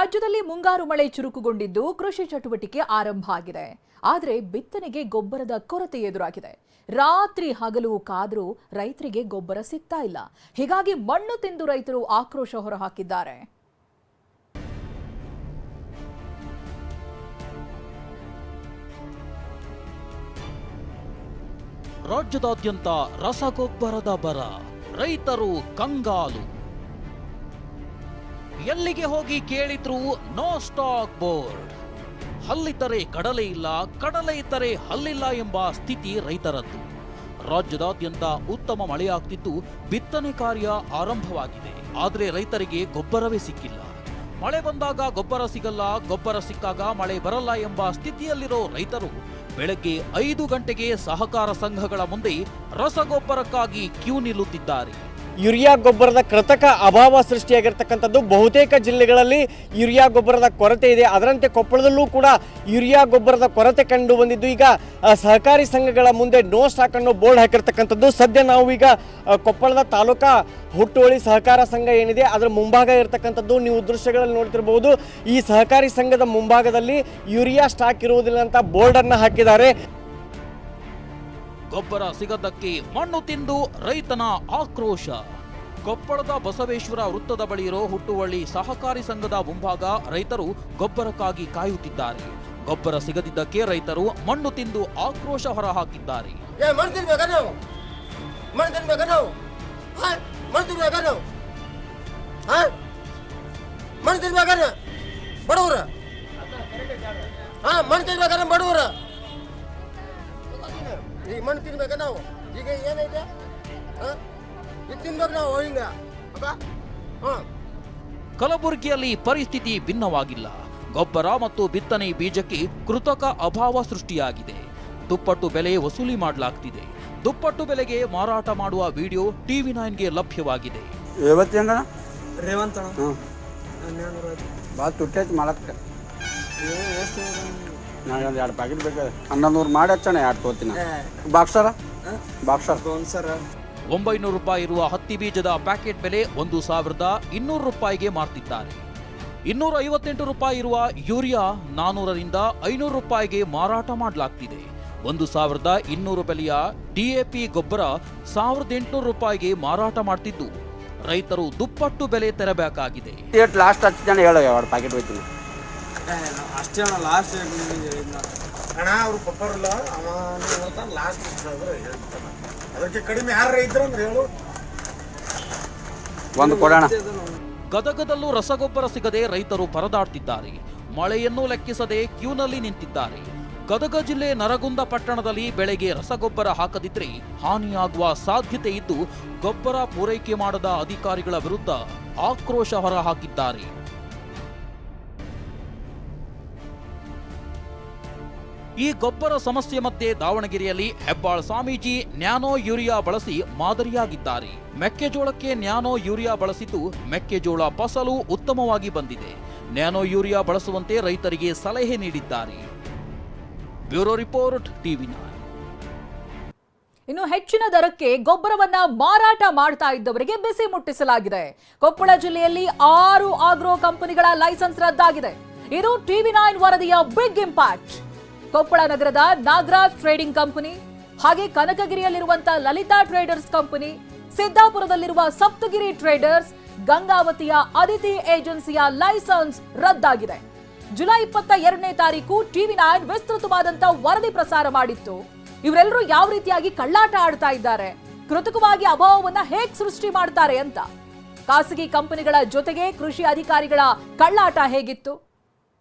ರಾಜ್ಯದಲ್ಲಿ ಮುಂಗಾರು ಮಳೆ ಚುರುಕುಗೊಂಡಿದ್ದು ಕೃಷಿ ಚಟುವಟಿಕೆ ಆರಂಭ ಆಗಿದೆ. ಆದರೆ ಬಿತ್ತನೆಗೆ ಗೊಬ್ಬರದ ಕೊರತೆ ಎದುರಾಗಿದೆ. ರಾತ್ರಿ ಹಗಲು ಕಾದರೂ ರೈತರಿಗೆ ಗೊಬ್ಬರ ಸಿಗ್ತಾ ಇಲ್ಲ. ಹೀಗಾಗಿ ಮಣ್ಣು ತಿಂದು ರೈತರು ಆಕ್ರೋಶ ಹೊರಹಾಕಿದ್ದಾರೆ. ರಾಜ್ಯದಾದ್ಯಂತ ರಸಗೊಬ್ಬರದ ಬರ. ರೈತರು ಕಂಗಾಲು. ಎಲ್ಲಿಗೆ ಹೋಗಿ ಕೇಳಿದ್ರು ನೋ ಸ್ಟಾಕ್ ಬೋರ್ಡ್. ಹಲ್ಲಿದ್ದರೆ ಕಡಲೆ ಇಲ್ಲ, ಕಡಲೆ ಇದ್ದರೆ ಹಲ್ಲಿಲ್ಲ ಎಂಬ ಸ್ಥಿತಿ ರೈತರದ್ದು. ರಾಜ್ಯದಾದ್ಯಂತ ಉತ್ತಮ ಮಳೆಯಾಗ್ತಿದ್ದು ಬಿತ್ತನೆ ಕಾರ್ಯ ಆರಂಭವಾಗಿದೆ. ಆದರೆ ರೈತರಿಗೆ ಗೊಬ್ಬರವೇ ಸಿಕ್ಕಿಲ್ಲ. ಮಳೆ ಬಂದಾಗ ಗೊಬ್ಬರ ಸಿಗಲ್ಲ, ಗೊಬ್ಬರ ಸಿಕ್ಕಾಗ ಮಳೆ ಬರಲ್ಲ ಎಂಬ ಸ್ಥಿತಿಯಲ್ಲಿರೋ ರೈತರು ಬೆಳಗ್ಗೆ ಐದು ಗಂಟೆಗೆ ಸಹಕಾರ ಸಂಘಗಳ ಮುಂದೆ ರಸಗೊಬ್ಬರಕ್ಕಾಗಿ ಕ್ಯೂ ನಿಲ್ಲುತ್ತಿದ್ದಾರೆ. ಯುರಿಯಾ ಗೊಬ್ಬರದ ಕೃತಕ ಅಭಾವ ಸೃಷ್ಟಿಯಾಗಿರ್ತಕ್ಕಂಥದ್ದು. ಬಹುತೇಕ ಜಿಲ್ಲೆಗಳಲ್ಲಿ ಯೂರಿಯಾ ಗೊಬ್ಬರದ ಕೊರತೆ ಇದೆ. ಅದರಂತೆ ಕೊಪ್ಪಳದಲ್ಲೂ ಕೂಡ ಯೂರಿಯಾ ಗೊಬ್ಬರದ ಕೊರತೆ ಕಂಡು ಬಂದಿದ್ದು. ಈಗ ಸಹಕಾರಿ ಸಂಘಗಳ ಮುಂದೆ ನೋ ಸ್ಟಾಕ್ ಅನ್ನು ಬೋರ್ಡ್ ಹಾಕಿರ್ತಕ್ಕಂಥದ್ದು. ಸದ್ಯ ನಾವು ಈಗ ಕೊಪ್ಪಳದ ತಾಲೂಕಾ ಹುಟ್ಟುವಳಿ ಸಹಕಾರ ಸಂಘ ಏನಿದೆ, ಅದರ ಮುಂಭಾಗ ಇರತಕ್ಕಂಥದ್ದು. ನೀವು ದೃಶ್ಯಗಳಲ್ಲಿ ನೋಡ್ತಿರ್ಬೋದು ಈ ಸಹಕಾರಿ ಸಂಘದ ಮುಂಭಾಗದಲ್ಲಿ ಯೂರಿಯಾ ಸ್ಟಾಕ್ ಇರುವುದಿಲ್ಲ ಅಂತ ಬೋರ್ಡನ್ನು ಹಾಕಿದ್ದಾರೆ. ಗೊಬ್ಬರ ಸಿಗದ್ದಕ್ಕೆ ಮಣ್ಣು ತಿಂದು ರೈತನ ಆಕ್ರೋಶ. ಕೊಪ್ಪಳದ ಬಸವೇಶ್ವರ ವೃತ್ತದ ಬಳಿ ಇರೋ ಹುಟ್ಟುವಳ್ಳಿ ಸಹಕಾರಿ ಸಂಘದ ಮುಂಭಾಗ ರೈತರು ಗೊಬ್ಬರಕ್ಕಾಗಿ ಕಾಯುತ್ತಿದ್ದಾರೆ. ಗೊಬ್ಬರ ಸಿಗದಿದ್ದಕ್ಕೆ ರೈತರು ಮಣ್ಣು ತಿಂದು ಆಕ್ರೋಶ ಹೊರಹಾಕಿದ್ದಾರೆ. ಏ ಈಗ ಮಣ್ಣು ತಿನ್ಬೇಕ ನಾವು? ಈಗ ಏನೈತೆ? ಹಾ? ಇದು ತಿನ್ಬೇಕು ನಾವು ಹಿಂಗ. ಅಪ್ಪ. ಹಾಂ. ಕಲಬುರಗಿಯಲ್ಲಿ ಪರಿಸ್ಥಿತಿ ಭಿನ್ನವಾಗಿಲ್ಲ. ಗೊಬ್ಬರ ಮತ್ತು ಬಿತ್ತನೆ ಬೀಜಕ್ಕೆ ಕೃತಕ ಅಭಾವ ಸೃಷ್ಟಿಯಾಗಿದೆ. ದುಪ್ಪಟ್ಟು ಬೆಲೆ ವಸೂಲಿ ಮಾಡಲಾಗ್ತಿದೆ. ದುಪ್ಪಟ್ಟು ಬೆಲೆಗೆ ಮಾರಾಟ ಮಾಡುವ ವಿಡಿಯೋ ಟಿವಿ ನೈನ್ಗೆ ಲಭ್ಯವಾಗಿದೆ. ರೇವಂತ್ ಭಾಳ ತುಟ್ಟೈತಿ ಮಾಡಕ್ಕೆ ಎಷ್ಟು ನನಗೆ ಎರಡು ಪ್ಯಾಕೆಟ್ ಬೇಕು. ಹನ್ನೊಂದು ನೂರು ಮಾಡಿ ಹಚ್ಚಣ ಎರಡು ತೋತಿನ. ಬಾಕ್ಸರ? ಬಾಕ್ಸರ್ ಸರ್ ಒಂಬೈನೂರು ರೂಪಾಯಿ ಇರುವ ಹತ್ತಿ ಬೀಜದ ಪ್ಯಾಕೆಟ್ ಬೆಲೆ ಒಂದು ಸಾವಿರದ ಇನ್ನೂರು ರೂಪಾಯಿಗೆ ಮಾರ್ತಿದ್ದಾರೆ. ಇನ್ನೂರ ಐವತ್ತೆಂಟು ರೂಪಾಯಿ ಇರುವ ಯೂರಿಯಾ ನಾನೂರರಿಂದ ಐನೂರು ರೂಪಾಯಿಗೆ ಮಾರಾಟ ಮಾಡಲಾಗ್ತಿದೆ. ಒಂದು ಸಾವಿರದ ಇನ್ನೂರು ಬೆಲೆಯ ಡಿಎಪಿ ಗೊಬ್ಬರ ಸಾವಿರದ ಎಂಟುನೂರು ರೂಪಾಯಿಗೆ ಮಾರಾಟ ಮಾಡ್ತಿದ್ದು. ರೈತರು ದುಪ್ಪಟ್ಟು ಬೆಲೆ ತೆರಬೇಕಾಗಿದೆ. ಲಾಸ್ಟ್ ಲಾಸ್ಟ್ ಜನ ಹೇಳೋ ಎರಡು ಪ್ಯಾಕೆಟ್ ಹೋಯ್ತೀನಿ ಅಷ್ಟೇ ಅಣ್ಣ ಲಾಸ್ಟ್ ಅಣ್ಣ ಅವ್ರು ಲಾಸ್ಟ್ ಅದಕ್ಕೆ ಕಡಿಮೆ ಯಾರ ಇದ್ರ ಅಂದ್ರೆ ಹೇಳು. ಒಂದು ಕೊಡೋಣ ಗದಗದಲ್ಲೂ ರಸಗೊಬ್ಬರ ಸಿಗದೆ ರೈತರು ಪರದಾಡ್ತಿದ್ದಾರೆ. ಮಳೆಯನ್ನು ಲೆಕ್ಕಿಸದೆ ಕ್ಯೂನಲ್ಲಿ ನಿಂತಿದ್ದಾರೆ. ಗದಗ ಜಿಲ್ಲೆ ನರಗುಂದ ಪಟ್ಟಣದಲ್ಲಿ ಬೆಳೆಗೆ ರಸಗೊಬ್ಬರ ಹಾಕದಿದ್ರೆ ಹಾನಿಯಾಗುವ ಸಾಧ್ಯತೆ ಇದ್ದು ಗೊಬ್ಬರ ಪೂರೈಕೆ ಮಾಡದ ಅಧಿಕಾರಿಗಳ ವಿರುದ್ಧ ಆಕ್ರೋಶ ಹೊರಹಾಕಿದ್ದಾರೆ. ಈ ಗೊಬ್ಬರ ಸಮಸ್ಯೆ ಮಧ್ಯೆ ದಾವಣಗೆರೆಯಲ್ಲಿ ಹೆಬ್ಬಾಳ್ ಸ್ವಾಮೀಜಿ ನ್ಯಾನೋ ಯೂರಿಯಾ ಬಳಸಿ ಮಾದರಿಯಾಗಿದ್ದಾರೆ. ಮೆಕ್ಕೆಜೋಳಕ್ಕೆ ನ್ಯಾನೋ ಯೂರಿಯಾ ಬಳಸಿದ್ದು ಮೆಕ್ಕೆಜೋಳ ಫಸಲು ಉತ್ತಮವಾಗಿ ಬಂದಿದೆ. ನ್ಯಾನೋ ಯೂರಿಯಾ ಬಳಸುವಂತೆ ರೈತರಿಗೆ ಸಲಹೆ ನೀಡಿದ್ದಾರೆ. Bureau report, TV nine. ಇನ್ನು ಹೆಚ್ಚಿನ ದರಕ್ಕೆ ಗೊಬ್ಬರವನ್ನ ಮಾರಾಟ ಮಾಡ್ತಾ ಇದ್ದವರಿಗೆ ಬಿಸಿ ಮುಟ್ಟಿಸಲಾಗಿದೆ. ಕೊಪ್ಪಳ ಜಿಲ್ಲೆಯಲ್ಲಿ ಆರು ಆಗ್ರೋ ಕಂಪನಿಗಳ ಲೈಸೆನ್ಸ್ ರದ್ದಾಗಿದೆ. ಇದು ಟಿವಿ ನೈನ್ ವರದಿಯ ಬಿಗ್ ಇಂಪ್ಯಾಕ್ಟ್ ಕೊಪ್ಪಳ ನಗರದ ನಾಗರಾಜ್ ಟ್ರೇಡಿಂಗ್ ಕಂಪನಿ, ಹಾಗೆ ಕನಕಗಿರಿಯಲ್ಲಿರುವಂತಹ ಲಲಿತಾ ಟ್ರೇಡರ್ಸ್ ಕಂಪನಿ, ಸಿದ್ದಾಪುರದಲ್ಲಿರುವ ಸಪ್ತಗಿರಿ ಟ್ರೇಡರ್ಸ್, ಗಂಗಾವತಿಯ ಅದಿತಿ ಏಜೆನ್ಸಿಯ ಲೈಸೆನ್ಸ್ ರದ್ದಾಗಿದೆ. ಜುಲೈ ಇಪ್ಪತ್ತ ಎರಡನೇ ತಾರೀಕು ಟಿವಿ ನೈನ್ ವಿಸ್ತೃತವಾದಂತ ವರದಿ ಪ್ರಸಾರ ಮಾಡಿತ್ತು. ಇವರೆಲ್ಲರೂ ಯಾವ ರೀತಿಯಾಗಿ ಕಳ್ಳಾಟ ಆಡ್ತಾ ಇದ್ದಾರೆ, ಕೃತಕವಾಗಿ ಅಭಾವವನ್ನ ಹೇಗೆ ಸೃಷ್ಟಿ ಮಾಡ್ತಾರೆ ಅಂತ. ಖಾಸಗಿ ಕಂಪನಿಗಳ ಜೊತೆಗೆ ಕೃಷಿ ಅಧಿಕಾರಿಗಳ ಕಳ್ಳಾಟ ಹೇಗಿತ್ತು?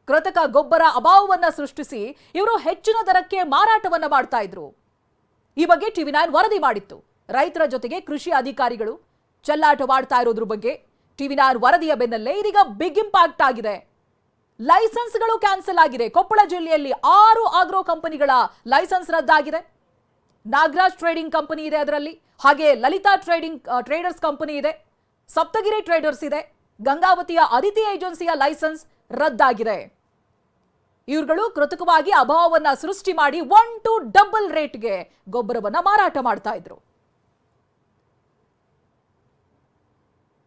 ಕೃತಕ ಗೊಬ್ಬರ ಅಭಾವವನ್ನು ಸೃಷ್ಟಿಸಿ ಇವರು ಹೆಚ್ಚಿನ ದರಕ್ಕೆ ಮಾರಾಟವನ್ನ ಮಾಡ್ತಾ ಇದ್ರು. ಈ ಬಗ್ಗೆ ಟಿವಿ ನೈನ್ ವರದಿ ಮಾಡಿತ್ತು. ರೈತರ ಜೊತೆಗೆ ಕೃಷಿ ಅಧಿಕಾರಿಗಳು ಚೆಲ್ಲಾಟವಾಡ್ತಾ ಇರೋದ್ರ ಬಗ್ಗೆ ಟಿವಿ ನೈನ್ ವರದಿಯ ಬೆನ್ನಲ್ಲೇ ಇದೀಗ ಬಿಗ್ ಇಂಪ್ಯಾಕ್ಟ್ ಆಗಿದೆ. ಲೈಸೆನ್ಸ್ಗಳು ಕ್ಯಾನ್ಸಲ್ ಆಗಿದೆ. ಕೊಪ್ಪಳ ಜಿಲ್ಲೆಯಲ್ಲಿ ಆರು ಆಗ್ರೋ ಕಂಪನಿಗಳ ಲೈಸೆನ್ಸ್ ರದ್ದಾಗಿದೆ. ನಾಗರಾಜ್ ಟ್ರೇಡಿಂಗ್ ಕಂಪನಿ ಇದೆ ಅದರಲ್ಲಿ. ಹಾಗೆ ಲಲಿತಾ ಟ್ರೇಡಿಂಗ್ ಟ್ರೇಡರ್ಸ್ ಕಂಪನಿ ಇದೆ. ಸಪ್ತಗಿರಿ ಟ್ರೇಡರ್ಸ್ ಇದೆ. ಗಂಗಾವತಿಯ ಅದಿತಿ ಏಜೆನ್ಸಿಯ ಲೈಸೆನ್ಸ್ ರದ್ದಾಗಿದೆ. ಇವುಗಳು ಕೃತಕವಾಗಿ ಅಭಾವವನ್ನು ಸೃಷ್ಟಿ ಮಾಡಿ ಒನ್ ಟು ಡಬಲ್ ರೇಟ್ಗೆ ಗೊಬ್ಬರವನ್ನ ಮಾರಾಟ ಮಾಡ್ತಾ ಇದ್ರು.